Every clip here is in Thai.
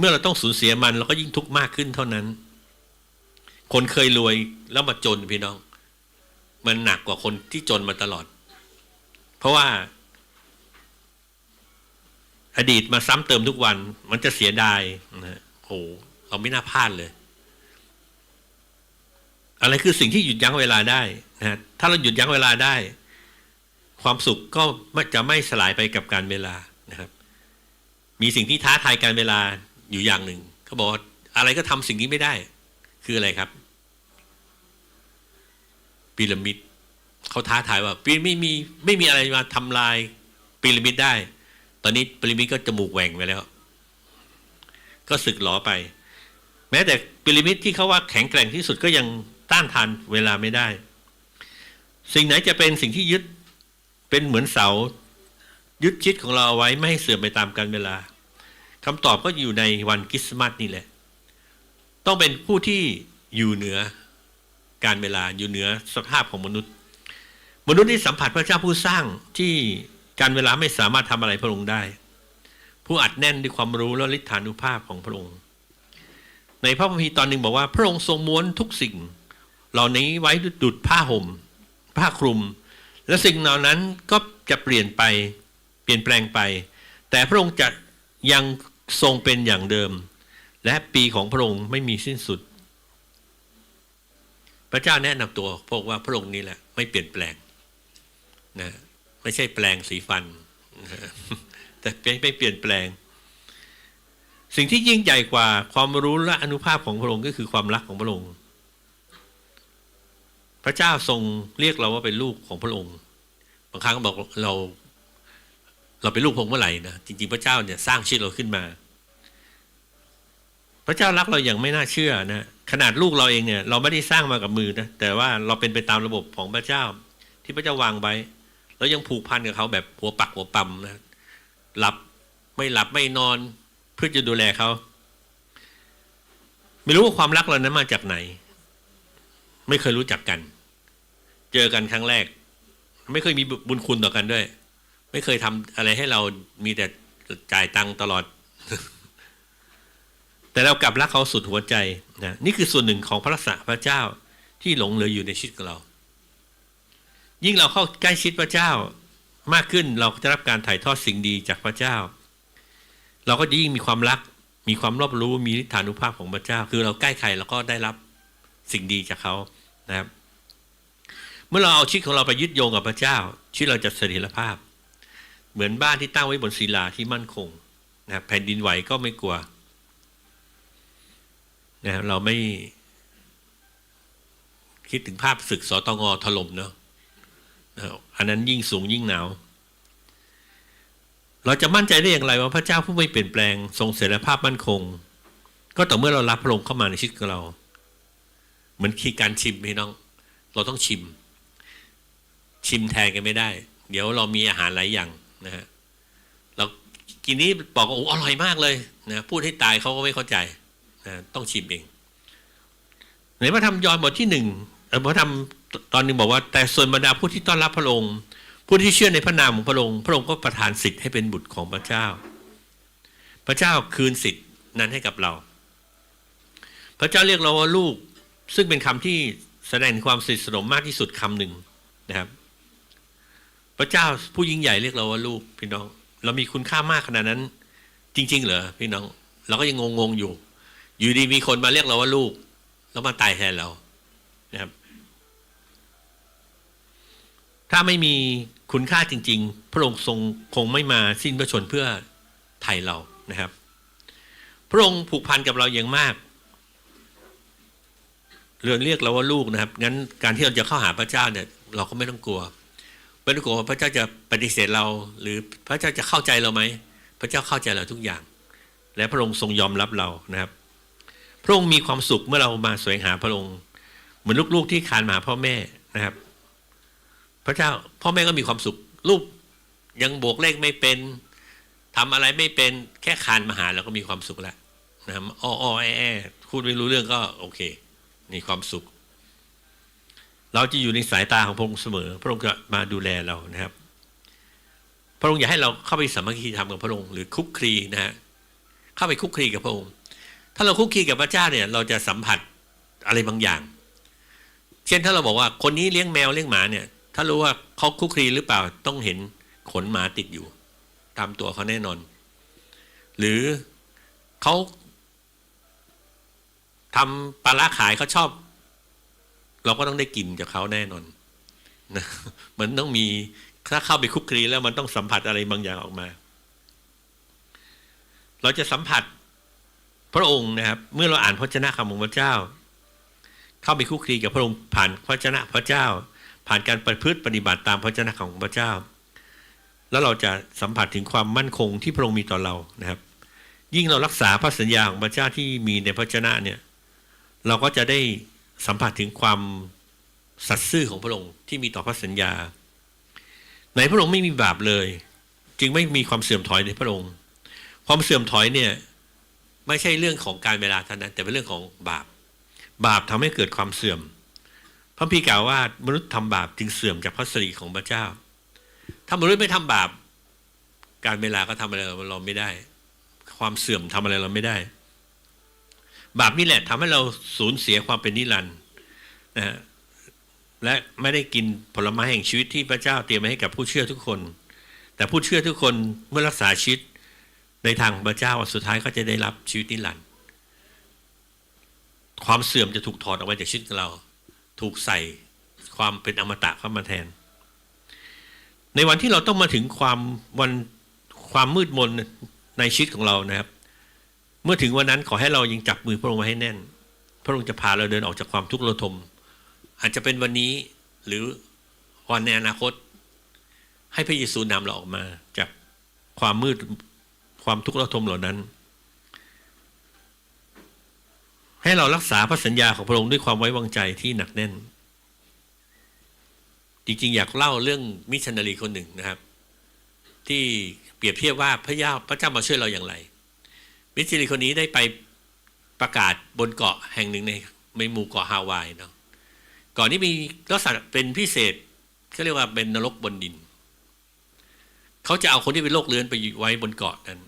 เมื่อเราต้องสูญเสียมันเราก็ยิ่งทุกข์มากขึ้นเท่านั้น คนเคยรวยแล้วมาจนพี่น้อง มันหนักกว่าคนที่จนมาตลอด เพราะว่า อดีตมาซ้ำเติมทุกวัน มันจะเสียดายนะฮะโอ้เราไม่น่าพลาดเลย อะไรคือสิ่งที่หยุดยั้งเวลาได้นะฮะถ้าเราหยุดยั้งเวลาได้ ความสุขก็จะไม่สลายไปกับการเวลานะครับ มีสิ่งที่ท้าทายการเวลา อยู่อย่างหนึ่งเขาบอกอะไรก็ทำสิ่งนี้ไม่ได้ คืออะไรครับพีระมิดเขาท้าทายว่าปีไม่มีไม่มีอะไรมาทำลายพีระมิดได้ ตอนนี้พีระมิดก็จมูกแหว่งไปแล้ว ก็สึกหลอไป แม้แต่พีระมิดที่เขาว่าแข็งแกร่งที่สุดก็ยังต้านทานเวลาไม่ได้ สิ่งไหนจะเป็นสิ่งที่ยึดเป็นเหมือนเสายึดชิดของเราเอาไว้ไม่ให้เสื่อมไปตามกาลเวลา คำตอบก็อยู่ในวันคริสต์มาสนี่แหละ ต้องเป็นผู้ที่อยู่เหนือการเวลาอยู่เหนือสภาพของมนุษย์ มนุษย์ที่สัมผัสพระเจ้าผู้สร้างที่การเวลาไม่สามารถทำอะไรพระองค์ได้ ผู้อัดแน่นด้วยความรู้และฤทธานุภาพของพระองค์ ในพระคัมภีร์ตอนหนึ่งบอกว่า พระองค์ทรงม้วนทุกสิ่ง เหล่านี้ไว้ดุดผ้าห่ม ผ้าคลุม และสิ่งเหล่านั้นก็จะเปลี่ยนไปเปลี่ยนแปลงไป แต่พระองค์จะยัง ทรงเป็นอย่างเดิม และปีของพระองค์ไม่มีสิ้นสุด พระเจ้าแนะนำตัวพวกว่าพระองค์นี้แหละ ไม่เปลี่ยนแปลงนะไม่ใช่แปลงสีฟันนะแต่ไม่เปลี่ยนแปลง สิ่งที่ยิ่งใหญ่กว่าความรู้และอนุภาพของพระองค์ก็คือความรักของพระองค์ พระเจ้าทรงเรียกเราว่าเป็นลูกของพระองค์ บางครั้งบอกเรา เราเป็นลูกพงค์เมื่อไหร่นะจริง ๆ พระเจ้าเนี่ยสร้างชีวิตเราขึ้นมา พระเจ้ารักเราอย่างไม่น่าเชื่อนะขนาดลูกเราเองเนี่ยเราไม่ได้สร้างมากับมือนะแต่ว่าเราเป็นไปตามระบบของพระเจ้า ที่พระเจ้าวางไว้แล้วยังผูกพันกับเขาแบบหัวปักหัวปั๊มนะหลับไม่หลับไม่นอนเพื่อจะดูแลเขาไม่รู้ว่าความรักเรานั้นมาจากไหน ไม่เคยรู้จักกัน เจอกันครั้งแรก ไม่เคยมีบุญคุณต่อกันด้วย ไม่เคยทำอะไรให้เรามีแต่จ่ายตังค์ตลอด แต่เรากลับรักเขาสุดหัวใจนะนี่คือส่วนหนึ่งของพระลักษณะพระเจ้าที่หลงเหลืออยู่ในชีวิตของเรา ยิ่งเราเข้าใกล้ชิดพระเจ้ามากขึ้นเราจะรับการถ่ายทอดสิ่งดีจากพระเจ้า เราก็ยิ่งมีความรัก มีความรอบรู้มีฤทธานุภาพของพระเจ้า คือเราใกล้ใครเราก็ได้รับสิ่งดีจากเขานะครับ เมื่อเราเอาชีวิตของเราไปยึดโยงกับพระเจ้าชีวิตเราจะเสถียรภาพ เหมือนบ้านที่ตั้งไว้บนศิลาที่มั่นคงนะแผ่นดินไหวก็ไม่กลัวนะเราไม่ คิดถึงภาพศึกสตงถล่มเนาะอันนั้นยิ่งสูงยิ่งหนาว เราจะมั่นใจได้อย่างไรว่าพระเจ้าผู้ไม่เปลี่ยนแปลง ทรงเสถียรภาพมั่นคง ก็ต่อเมื่อเรารับพระองค์เข้ามาในชีวิตของเรา เหมือนคีการชิมพี่น้อง เราต้องชิม ชิมแทนกันไม่ได้ เดี๋ยวเรามีอาหารหลายอย่าง นะฮะเรากินนี้บอกว่าโอ้อร่อยมากเลยนะพูดให้ตายเขาก็ไม่เข้าใจนะต้องชิมเองในพระธรรมยอห์นบทที่หนึ่งพระธรรมตอนหนึ่งบอกว่า แต่ส่วนบรรดาผู้ที่ต้อนรับพระองค์ผู้ที่เชื่อในพระนามของพระองค์พระองค์ก็ประทานสิทธิ์ให้เป็นบุตรของพระเจ้า พระเจ้าคืนสิทธิ์นั้นให้กับเรา พระเจ้าเรียกเราว่าลูกซึ่งเป็นคำที่แสดงความสิทสนมมากที่สุดคำหนึ่งนะครับ พระเจ้าผู้ยิ่งใหญ่เรียกเราว่าลูกพี่น้อง เรามีคุณค่ามากขนาดนั้น จริง ๆ เหรอพี่น้อง เราก็ยังงงๆอยู่ อยู่ดีมีคนมาเรียกเราว่าลูก แล้วมาตายแทนเรานะครับ ถ้าไม่มีคุณค่าจริง ๆ พระองค์ทรงคงไม่มาสิ้นพระชนเพื่อไทยเรานะครับ พระองค์ผูกพันกับเราอย่างมากเรือนเรียกเราว่าลูกนะครับงั้นการที่เราจะเข้าหาพระเจ้าเนี่ย เราก็ไม่ต้องกลัว ไม่ต้กลัวว่าพระเจ้าจะปฏิเสธเรา หรือพระเจ้าจะเข้าใจเราไหมพระเจ้าเข้าใจเราทุกอย่าง และพระองค์ทรงยอมรับเรานะครับ พระองค์มีความสุขเมื่อเรามาสวงหาพระองค์เหมือนลูกๆที่คานมาพ่อแม่นะครับ พระเจ้าพ่อแม่ก็มีความสุขลูกยังบวกเลขไม่เป็นทำอะไรไม่เป็นแค่คานมาหาเราก็มีความสุขแล้วนะครับอ้ออ้อแอแอพูดไม่รู้เรื่องก็โอเคมีความสุข เราจะอยู่ในสายตาของพระองค์เสมอ พระองค์จะมาดูแลเรานะครับ พระองค์อยากให้เราเข้าไปสามัคคีธรรมกับพระองค์หรือคุกคลีนะฮะเข้าไปคุกคีกับพระองค์ ถ้าเราคุกคีกับพระเจ้าเนี่ย เราจะสัมผัสอะไรบางอย่าง เช่นถ้าเราบอกว่าคนนี้เลี้ยงแมวเลี้ยงหมาเนี่ย ถ้ารู้ว่าเขาคุกคีหรือเปล่าต้องเห็นขนหมาติดอยู่ ตามตัวเขาแน่นอน หรือเขาทำปลาร้าขายเขาชอบ เราก็ต้องได้กินจากเขาแน่นอนนะมันต้องมีถ้าเข้าไปคุกคีแล้วมันต้องสัมผัสอะไรบางอย่างออกมา เราจะสัมผัสพระองค์นะครับ เมื่อเราอ่านพระเจ้าคำของพระเจ้า เข้าไปคุกคีกับพระองค์ผ่านพระเจ้าพระเจ้า ผ่านการประพฤติปฏิบัติตามพระเจ้าของพระเจ้า แล้วเราจะสัมผัสถึงความมั่นคงที่พระองค์มีต่อเรานะครับ ยิ่งเรารักษาพระสัญญาของพระเจ้าที่มีในพระเจ้าเนี่ย เราก็จะได้ สัมผัสถึงความสัตย์ซื่อของพระองค์ที่มีต่อพระสัญญา ในพระองค์ไม่มีบาปเลย จึงไม่มีความเสื่อมถอยในพระองค์ ความเสื่อมถอยเนี่ยไม่ใช่เรื่องของการเวลาเท่านั้น แต่เป็นเรื่องของบาป บาปทำให้เกิดความเสื่อม พระพีกล่าวว่ามนุษย์ทำบาปจึงเสื่อมจากพระสิริของพระเจ้า ถ้ามนุษย์ไม่ทำบาป การเวลาก็ทำอะไรเราไม่ได้ ความเสื่อมทำอะไรเราไม่ได้ บาปนี่แหละทำให้เราสูญเสียความเป็นนิรันดร์นะฮะและไม่ได้กินผลไม้แห่งชีวิตที่พระเจ้าเตรียมไว้ให้กับผู้เชื่อทุกคน แต่ผู้เชื่อทุกคนเมื่อรักษาชีวิตในทางของพระเจ้าสุดท้ายก็จะได้รับชีวิตนิรันดร์ความเสื่อมจะถูกถอดออกไปจากชีวิตของเรา ถูกใส่ความเป็นอมตะเข้ามาแทน ในวันที่เราต้องมาถึงความวันความมืดมนในชีวิตของเรานะครับ เมื่อถึงวันนั้นขอให้เรายังจับมือพระองค์ไว้ให้แน่น พระองค์จะพาเราเดินออกจากความทุกข์ระทม อาจจะเป็นวันนี้หรือวันในอนาคต ให้พระเยซูนำเราออกมาจากความมืดความทุกข์ระทมเหล่านั้น ให้เรารักษาพระสัญญาของพระองค์ด้วยความไว้วางใจที่หนักแน่น จริงๆ อยากเล่าเรื่องมิชชันนารีคนหนึ่งนะครับ ที่เปรียบเทียบว่าพระเจ้าพระเจ้ามาช่วยเราอย่างไร มิชชันนารีคนนี้ได้ไปประกาศบนเกาะแห่งหนึ่งในในหมู่เกาะฮาวายเนาะเก่อนนี้มีลักษณะเป็นพิเศษเขาเรียกว่าเป็นนรกบนดิน เขาจะเอาคนที่เป็นโรคเรื้อนไปไว้บนเกาะนั้น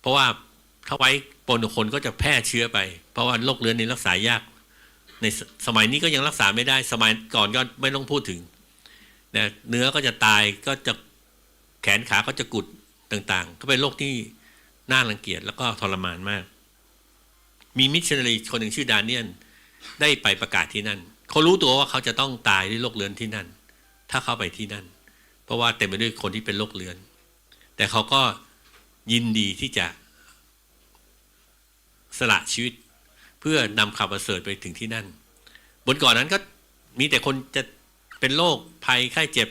เพราะว่าถ้าไว้ปนคนก็จะแพร่เชื้อไป เพราะว่าโรคเรื้อนนี้รักษายาก ในสสมัยนี้ก็ยังรักษาไม่ได้ สมัยก่อนก็ไม่ต้องพูดถึงนะเนื้อก็จะตายก็จะแขนขาก็จะกุดต่างๆ ก็เป็นโรคที่ น่ารังเกียจแล้วก็ทรมานมาก มีมิชชันนารีคนหนึ่งชื่อดาเนียนได้ไปประกาศที่นั่น เขารู้ตัวว่าเขาจะต้องตายด้วยโรคเรื้อนที่นั่น ถ้าเข้าไปที่นั่น เพราะว่าเต็มไปด้วยคนที่เป็นโรคเรื้อน แต่เขาก็ยินดีที่จะสละชีวิต เพื่อนำข่าวประเสริฐไปถึงที่นั่น บนก่อนนั้นก็มีแต่คนจะเป็นโรคภัยไข้เจ็บ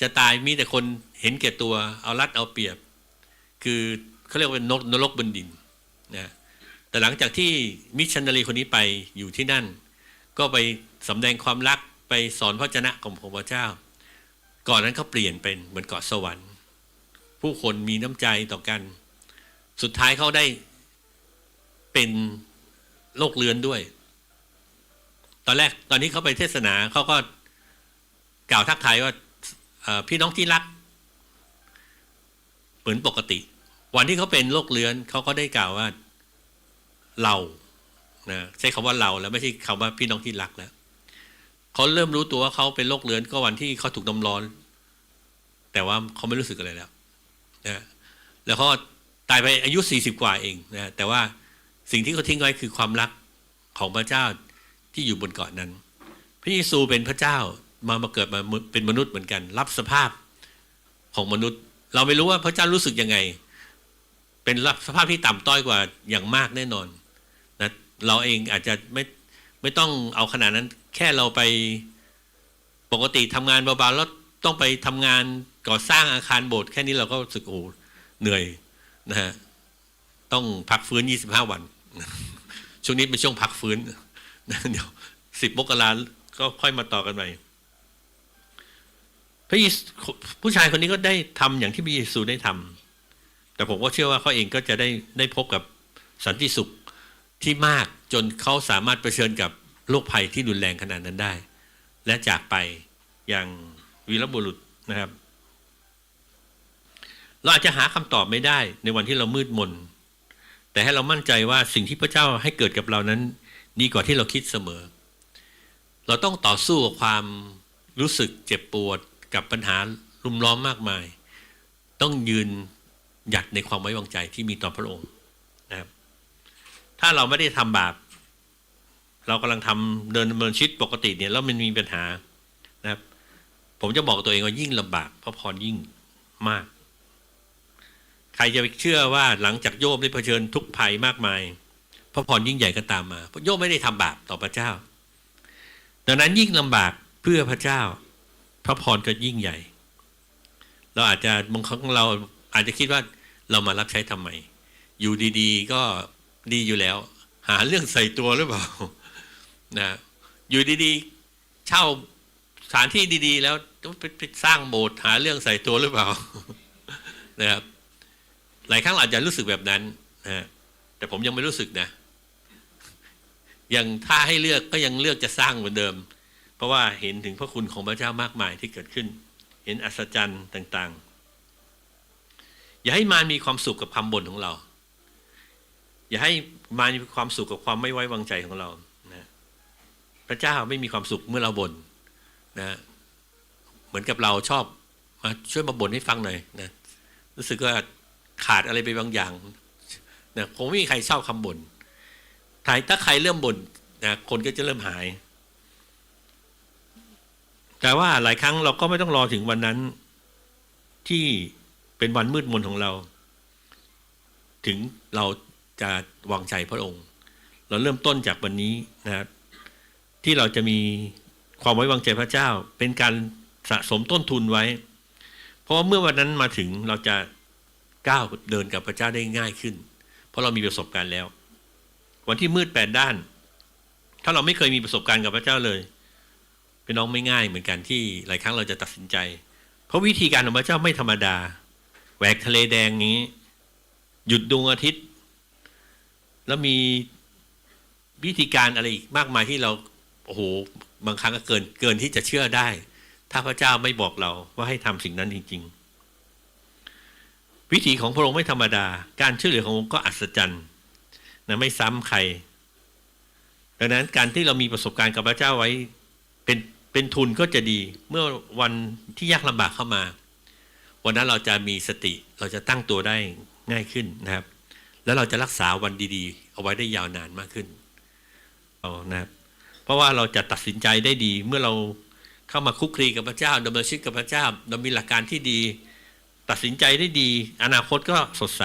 จะตายมีแต่คนเห็นแก่ตัวเอารัดเอาเปรียบ คือ เขาเรียกว่าเป็นนกนรกบนดินนะแต่หลังจากที่มิชชันนารีคนนี้ไปอยู่ที่นั่น ก็ไปสำแดงความรักไปสอนพระเจนะของพระเจ้า ก่อนนั้นเขาเปลี่ยนเป็นเหมือนเกาะสวรรค์ ผู้คนมีน้ำใจต่อกัน สุดท้ายเขาได้เป็นโรคเรือนด้วย ตอนแรกตอนนี้เขาไปเทศนาเขาก็กล่าวทักทายว่าพี่น้องที่รัก เหมือนปกติ วันที่เขาเป็นโรคเรื้อนเขาก็ได้กล่าวว่าเรานะใช้คำว่าเราแล้วไม่ใช่คำว่าพี่น้องที่รักแล้วเขาเริ่มรู้ตัวว่าเขาเป็นโรคเรื้อนก็วันที่เขาถูกน้ำร้อน แต่ว่าเขาไม่รู้สึกอะไรแล้วนะแล้วเขาตายไปอายุสี่สิบกว่าเองนะแต่ว่าสิ่งที่เขาทิ้งไว้คือความรักของพระเจ้าที่อยู่บนเกาะนั้น พระเยซูเป็นพระเจ้ามามาเกิดมาเป็นมนุษย์เหมือนกัน รับสภาพของมนุษย์ เราไม่รู้ว่าพระเจ้ารู้สึกยังไง เป็นสภาพที่ต่ำต้อยกว่าอย่างมากแน่นอนนะเราเองอาจจะไม่ไม่ต้องเอาขนาดนั้น แค่เราไปปกติทำงานเบาๆแล้วต้องไปทำงานก่อสร้างอาคารโบสถ์แค่นี้เราก็รู้สึกโอ้เหนื่อยนะฮะต้องพักฟื้น 25 วัน ช่วงนี้เป็นช่วงพักฟื้นนะเดี๋ยวสิบมกราก็ค่อยมาต่อกันใหม่พระผู้ชายคนนี้ก็ได้ทำอย่างที่พระเยซูได้ทำ แต่ผมก็เชื่อว่าเขาเองก็จะได้ได้พบกับสันติสุขที่มากจนเขาสามารถเผชิญกับโรคภัยที่รุนแรงขนาดนั้นได้ และจากไปอย่างวีรบุรุษนะครับ เราอาจจะหาคำตอบไม่ได้ในวันที่เรามืดมน แต่ให้เรามั่นใจว่าสิ่งที่พระเจ้าให้เกิดกับเรานั้นดีกว่าที่เราคิดเสมอ เราต้องต่อสู้กับความรู้สึกเจ็บปวดกับปัญหารุมล้อมมากมาย ต้องยืน หยัดในความไว้วางใจที่มีต่อพระองค์นะครับ ถ้าเราไม่ได้ทำบาป เรากำลังทำเดินเนินชีวิตปกติเนี่ยแล้วมันมีปัญหานะครับ ผมจะบอกตัวเองว่ายิ่งลำบากพระพรยิ่งมาก ใครจะไปเชื่อว่าหลังจากโยบได้เผชิญทุกภัยมากมาย พระพรยิ่งใหญ่ก็ตามมาเพราะโยบไม่ได้ทำบาปต่อพระเจ้า ดังนั้นยิ่งลำบากเพื่อพระเจ้า พระพรก็ยิ่งใหญ่ เราอาจจะบางครั้งเราอาจจะคิดว่า เรามารับใช้ทำไม อยู่ดีๆ ก็ดีอยู่แล้ว หาเรื่องใส่ตัวหรือเปล่านะอยู่ดีๆ เช่าสถานที่ดี ๆ แล้วต้องไปสร้างโบสถ์หาเรื่องใส่ตัวหรือเปล่านะครับหลายครั้งเราอาจจะรู้สึกแบบนั้นนะแต่ผมยังไม่รู้สึกนะ ยังถ้าให้เลือกก็ยังเลือกจะสร้างเหมือนเดิม เพราะว่าเห็นถึงพระคุณของพระเจ้ามากมายที่เกิดขึ้น เห็นอัศจรรย์ต่าง ๆ อย่าให้มารมีความสุขกับคำบ่นของเรา อย่าให้มารมีความสุขกับความไม่ไว้วางใจของเรานะพระเจ้าไม่มีความสุขเมื่อเราบ่นนะเหมือนกับเราชอบมาช่วยมาบ่นให้ฟังหน่อยนะรู้สึกว่าขาดอะไรไปบางอย่างนะคงไม่มีใครชอบคำบ่นถ้าถ้าใครเริ่มบ่นนะคนก็จะเริ่มหาย แต่ว่าหลายครั้งเราก็ไม่ต้องรอถึงวันนั้นที่ เป็นวันมืดมนของเรา ถึงเราจะวางใจพระองค์ เราเริ่มต้นจากวันนี้นะครับที่เราจะมีความไว้วางใจพระเจ้า เป็นการสะสมต้นทุนไว้ เพราะว่าเมื่อวันนั้นมาถึงเราจะก้าวเดินกับพระเจ้าได้ง่ายขึ้น เพราะเรามีประสบการณ์แล้ว วันที่มืดแปดด้าน ถ้าเราไม่เคยมีประสบการณ์กับพระเจ้าเลยเป็นน้องไม่ง่ายเหมือนกันที่หลายครั้งเราจะตัดสินใจ เพราะวิธีการของพระเจ้าไม่ธรรมดา แหวกทะเลแดงนี้ หยุดดวงอาทิตย์ แล้วมีวิธีการอะไรอีกมากมายที่เราโอ้โหบางครั้งก็เกินเกินที่จะเชื่อได้ ถ้าพระเจ้าไม่บอกเราว่าให้ทำสิ่งนั้นจริง ๆ วิธีของพระองค์ไม่ธรรมดา การช่วยเหลือของพระองค์ก็อัศจรรย์นะไม่ซ้ำใคร ดังนั้นการที่เรามีประสบการณ์กับพระเจ้าไว้เป็นเป็นทุนก็จะดี เมื่อวันที่ยากลำบากเข้ามา วันนั้นเราจะมีสติเราจะตั้งตัวได้ง่ายขึ้นนะครับ แล้วเราจะรักษาวันดีๆ เอาไว้ได้ยาวนานมากขึ้นเอานะครับ เพราะว่าเราจะตัดสินใจได้ดี เมื่อเราเข้ามาคุกคีกับพระเจ้าดำเนินชีวิตกับพระเจ้าเรามีหลักการที่ดี ตัดสินใจได้ดี อนาคตก็สดใส